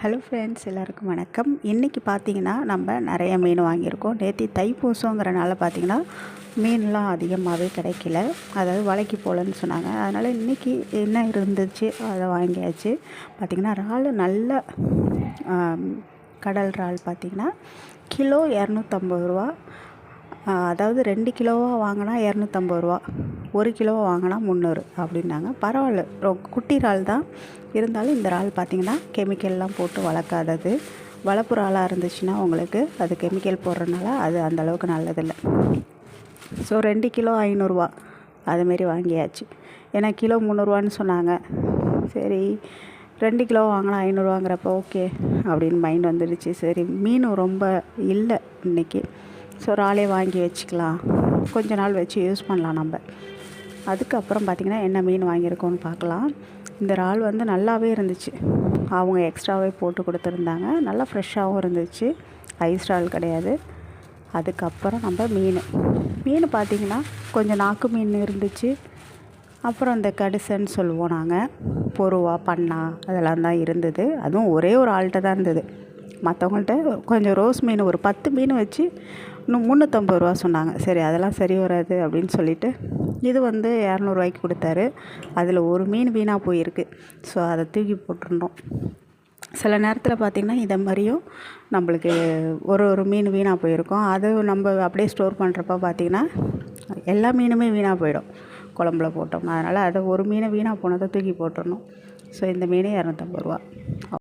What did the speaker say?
Hello friends எல்லாருக்கும் வணக்கம். இன்றைக்கி பார்த்தீங்கன்னா நம்ம நிறைய மீன் வாங்கியிருக்கோம். நேற்று தைப்பூசங்கிறனால பார்த்தீங்கன்னா மீன்லாம் அதிகமாகவே கிடைக்கல. அதாவது வலைக்கு போகலன்னு சொன்னாங்க. அதனால் இன்றைக்கி என்ன இருந்துச்சு அதை வாங்கியாச்சு. பார்த்திங்கன்னா இறால் நல்ல கடல் இறால் பார்த்திங்கன்னா கிலோ இரநூத்தம்பது ரூபா. அதாவது ரெண்டு கிலோவாக வாங்கினா இரநூத்தம்பது ரூபா ஒரு கிலோவாக வாங்கினா முந்நூறு அப்படின்னாங்க. பரவாயில்ல. ரொ குட்டி இறால் தான். இருந்தாலும் இந்த இறால் பார்த்திங்கன்னா கெமிக்கல்லாம் போட்டு வளர்க்காதது. வளர்ப்பு இறாலாக இருந்துச்சுன்னா உங்களுக்கு அது கெமிக்கல் போடுறதுனால அது அந்தளவுக்கு நல்லதில்லை. ஸோ ரெண்டு கிலோ ஐநூறுரூவா அதுமாரி வாங்கியாச்சு. ஏன்னா கிலோ முந்நூறுவான்னு சொன்னாங்க. சரி ரெண்டு கிலோ வாங்கினா ஐநூறுவாங்கிறப்ப ஓகே அப்படின்னு மைண்ட் வந்துடுச்சு. சரி மீன் ரொம்ப இல்லை இன்றைக்கி ஸோ இறாலே வாங்கி வச்சுக்கலாம். கொஞ்ச நாள் வச்சு யூஸ் பண்ணலாம் நம்ம. அதுக்கப்புறம் பார்த்திங்கன்னா என்ன மீன் வாங்கியிருக்கோன்னு பார்க்கலாம் இந்த இறால் வந்து நல்லாவே இருந்துச்சு. அவங்க எக்ஸ்ட்ராவே போட்டு கொடுத்துருந்தாங்க. நல்லா ஃப்ரெஷ்ஷாகவும் இருந்துச்சு. ஐஸ் இறால் கிடையாது. அதுக்கப்புறம் நம்ம மீன். மீன் பார்த்திங்கன்னா கொஞ்சம் நாக்கு மீன் இருந்துச்சு. அப்புறம் இந்த கடிசன்னு சொல்லுவோம் நாங்கள் பொருவா பண்ணா அதெல்லாம் தான் இருந்தது. அதுவும் ஒரே ஒரு ஆள்கிட்ட தான் இருந்தது. மற்றவங்கள்ட்ட கொஞ்சம் ரோஸ் மீன் ஒரு பத்து மீன் வச்சு இன்னும் முந்நூற்றம்பது ரூபா சொன்னாங்க. சரி அதெல்லாம் சரி வராது அப்படின்னு சொல்லிட்டு இது வந்து இரநூறுவாய்க்கு கொடுத்தாரு. அதில் ஒரு மீன் வீணாக போயிருக்கு. ஸோ அதை தூக்கி போட்டிருந்தோம். சில நேரத்தில் பார்த்திங்கன்னா இதை மாதிரியும் நம்மளுக்கு ஒரு ஒரு மீன் வீணாக போயிருக்கும். அது நம்ம அப்படியே ஸ்டோர் பண்ணுறப்ப பார்த்திங்கன்னா எல்லா மீனுமே வீணாக போயிடும். குழம்புல போட்டோம்னா. அதனால் அதை ஒரு மீனை வீணாக போனதை தூக்கி போட்டுடணும் ஸோ இந்த மீன் இரநூத்தம்பது ரூபா.